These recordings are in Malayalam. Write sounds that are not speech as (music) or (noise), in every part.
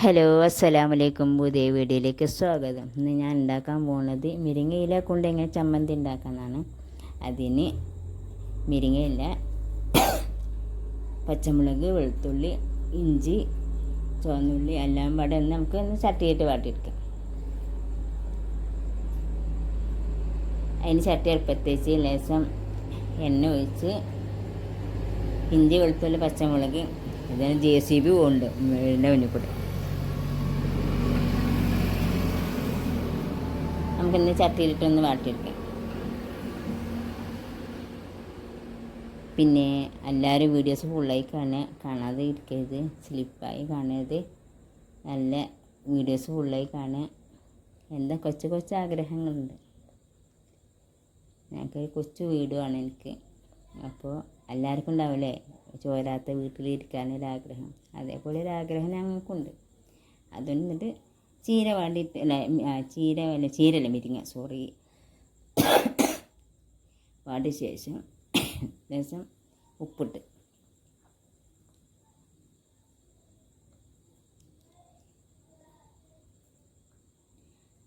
ഹലോ അസ്സലാമു വലൈക്കും പുതിയ വീഡിയോയിലേക്ക് സ്വാഗതം. ഇന്ന് ഞാൻ ഉണ്ടാക്കാൻ പോകുന്നത് മിരിങ്ങയില കൊണ്ട് എങ്ങനെ ചമ്മന്തി ഉണ്ടാക്കാനാണ് അതിന് മിരിങ്ങയില പച്ചമുളക് വെളുത്തുള്ളി ഇഞ്ചി ചുവന്നുള്ളി എല്ലാം പാടെ ഒന്ന് നമുക്ക് ഒന്ന് ചട്ടിയിട്ട് വാട്ടിയെടുക്കാം. അതിന് ചട്ടി എളുപ്പത്തേച്ച് ലേശം എണ്ണ ഒഴിച്ച് ഇഞ്ചി വെളുത്തുള്ളി പച്ചമുളക് ഇതിന് ജെ സി ബി പോകുന്നുണ്ട് വീടിന്റെ മുന്നിൽ കൂടെ നമുക്കിന്ന് ചട്ടിയിലിട്ടൊന്ന് വാട്ടിയെടുക്കാം. പിന്നെ എല്ലാവരും വീഡിയോസ് ഫുള്ളായി കാണുക കാണാതെ ഇരിക്കരുത്. സ്ലിപ്പായി കാണരുത്. നല്ല വീഡിയോസ് ഫുള്ളായി കാണുക എന്താ കൊച്ചു കൊച്ചു ആഗ്രഹങ്ങളുണ്ട്. ഞങ്ങൾക്കൊരു കൊച്ചു വീടുമാണ് എനിക്ക്. അപ്പോൾ എല്ലാവർക്കും ഉണ്ടാവില്ലേ? ചോരാത്ത വീട്ടിലിരിക്കാനൊരാഗ്രഹം. അതേപോലെ ഒരു ആഗ്രഹം ഞങ്ങൾക്കുണ്ട്. അതുകൊണ്ട് ചീര വേണ്ടിയിട്ട് അല്ല ചീര അല്ല ചീരല്ല മിരിങ്ങ സോറി വാടിയ ശേഷം ലേശം ഉപ്പിട്ട്.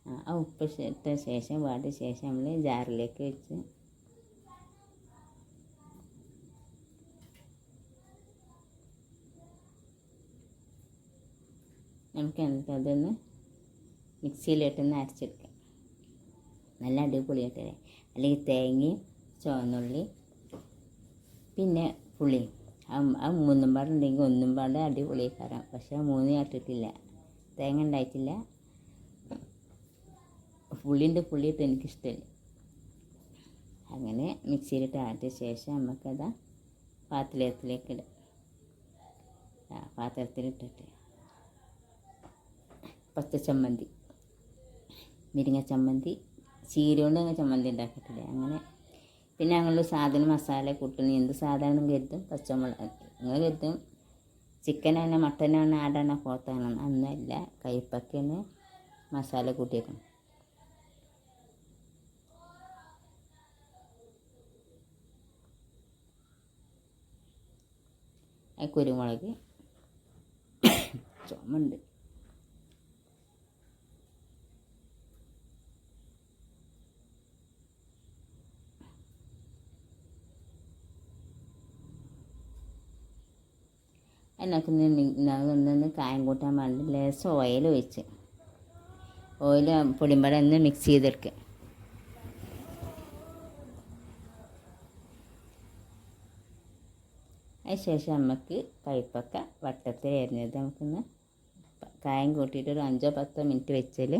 ആ, ഉപ്പ് ഇട്ട ശേഷം വാടിയ ശേഷം നമ്മൾ ജാറിലേക്ക് വെച്ച് നമുക്ക് എന്താ അതൊന്ന് മിക്സിയിലിട്ടൊന്ന് അരച്ചെടുക്കാം. നല്ല അടിപൊളിയായിട്ട് അല്ലെങ്കിൽ തേങ്ങയും ചുവന്നുള്ളി പിന്നെ പുളി. ആ മൂന്നും പാടുണ്ടെങ്കിൽ ഒന്നും പാട് അടിപൊളിയാക്കാറാം പക്ഷെ ആ മൂന്ന് ഇട്ടിട്ടില്ല തേങ്ങ ഉണ്ടായിട്ടില്ല. പുളിന്റെ പുളിയിട്ട് എനിക്കിഷ്ടമില്ല അങ്ങനെ മിക്സിയിലിട്ട് ആട്ടിയ ശേഷം നമുക്കത് പാത്രത്തിലേക്ക് ഇടാം. പാത്രത്തിലിട്ടിട്ട് പച്ച ചമ്മന്തി. മുരിങ്ങ ചമ്മന്തി ചീരുകൊണ്ട് അങ്ങനെ ചമ്മന്തി ഉണ്ടാക്കിയിട്ടില്ല? അങ്ങനെ പിന്നെ ഞങ്ങൾ സാധനം മസാല കൂട്ടുന്ന എന്ത് സാധനം കരുതും. പച്ചമുളക് അങ്ങനെ കരുതും. ചിക്കനാണ് മട്ടനാണ് ആടാണ് പോത്താണ് അന്നല്ല കയ്പക്കാണ് മസാല കൂട്ടിയേക്കണം ആ കുരുമുളക് (coughs) ചുമണ്ട് അതിനകത്ത് നിന്ന് കായം കൂട്ടാൻ വേണ്ടി ലേശം ഓയിൽ ഒഴിച്ച്. ഓയിൽ പൊടിമ്പട ഒന്ന് മിക്സ് ചെയ്തെടുക്കുക അതിനുശേഷം നമുക്ക് കയ്പക്ക വട്ടത്തിൽ എരിഞ്ഞത് നമുക്കൊന്ന് കായം കൂട്ടിയിട്ട് ഒരു അഞ്ചോ പത്തോ മിനിറ്റ് വെച്ചാൽ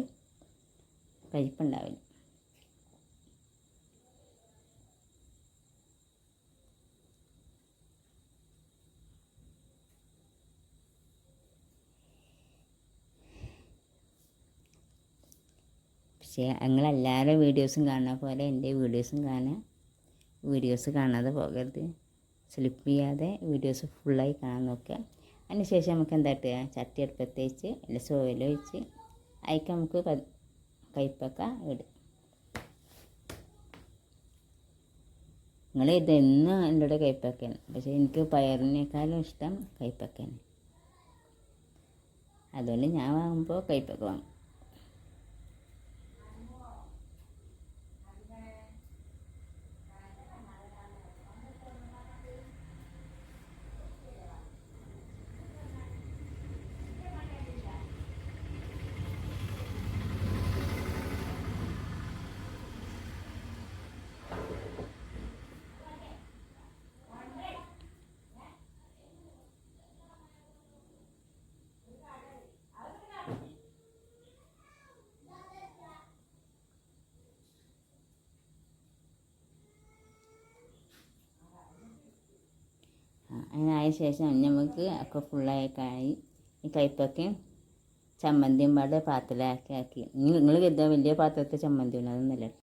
കയ്പുണ്ടാവില്ല പക്ഷേ ഞങ്ങളെല്ലാവരുടെ വീഡിയോസും കാണുന്ന പോലെ എന്റെ വീഡിയോസും കാണുക. വീഡിയോസ് കാണാതെ പോകരുത്. സ്ലിപ്പ് ചെയ്യാതെ വീഡിയോസ് ഫുള്ളായി കാണാൻ നോക്കുക. അതിന് ശേഷം നമുക്ക് എന്താ കിട്ടുക ചട്ടി അടുപ്പത്ത് വെച്ച് അല്ല സോയിൽ ഒഴിച്ച് അതിക്ക് നമുക്ക് കയ്പ്പൊക്കെ ഇടും നിങ്ങൾ ഇതെന്നും എന്റെ കൂടെ കയ്പ്പൊക്കെയാണ്. പക്ഷേ എനിക്ക് പയറിനേക്കാളും ഇഷ്ടം കയ്പ്പൊക്കെയാണ്. അതുകൊണ്ട് ഞാൻ വാങ്ങുമ്പോൾ കയ്പ്പൊക്കെ വാങ്ങും. ആ, ആയ ശേഷം നമുക്ക് ഒക്കെ ഫുള്ളായി ഈ കയ്പ്പൊക്കെ ചമ്മന്തിയും പാടെ പാത്രത്തിലാക്കി ആക്കി. നിങ്ങൾ കരുതാൻ വലിയ പാത്രത്തിൽ ചമ്മന്തി അതൊന്നുമല്ല.